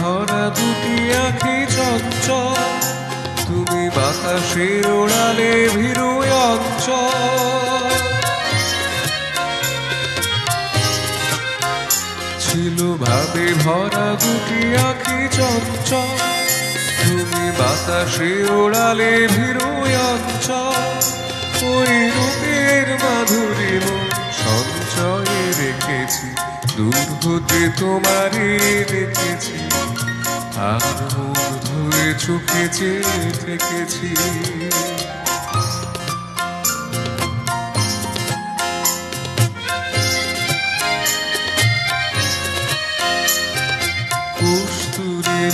ভরা দুটি আঁখি চঞ্চল। তুমি বাতাসে ওড়ালে ভীরু অঞ্চল। ছিল ভাবে ভরা দুটি আঁখি চঞ্চল। তুমি বাতাসে ওড়ালে ভীরু অঞ্চল। ওই রূপের মাধুরী সঞ্চয়ে রেখেছি। দূর হতে তোমারে দেখেছি, আর মন ধরে চোখে চেয়ে থেকেছি।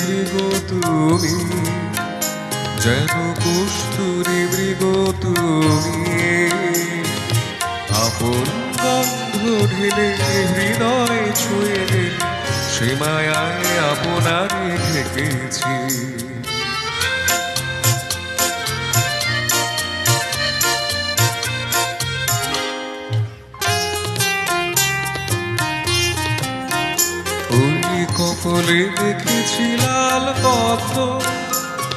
মৃগ তুমি, যেন কস্তুরি মৃগ তুমি। ঢেলে হৃদয় ছুঁয়ে দিলে মায়ায় আপনারে ঢেকেছি। কপলে দেখেছি লাল পদ্ম,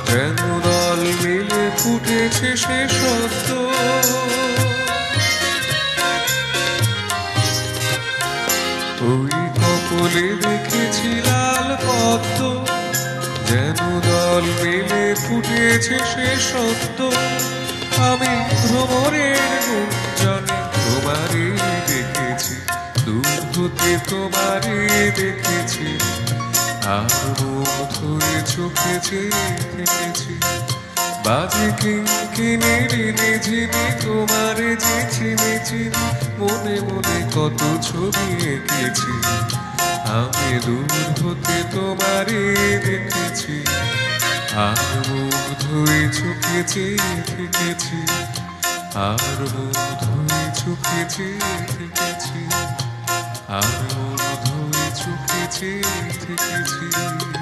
যেন দল মিলে ফুটেছে সে সত্য ফুটেছে সে সত্য। আমি ভ্রমণের গুঞ্জনে তোমারই দেখেছি দূর হতে তোমারই দেখেছি। আর মুখ ধরে চোখে চেয়ে বাজে কিনে রেনে ঝিনে তোমারে যে চিনে চিনে মনে মনে কত ছবি এঁকেছি। আমি দূর হতে তোমারে দেখেছি। আর মুখ ধুয়ে চোখে চেয়ে থেকেছি আর মুখ ধুয়ে চোখে চেয়ে থেকেছি আর মুখ ধুয়ে চোখে চেয়ে থেকেছি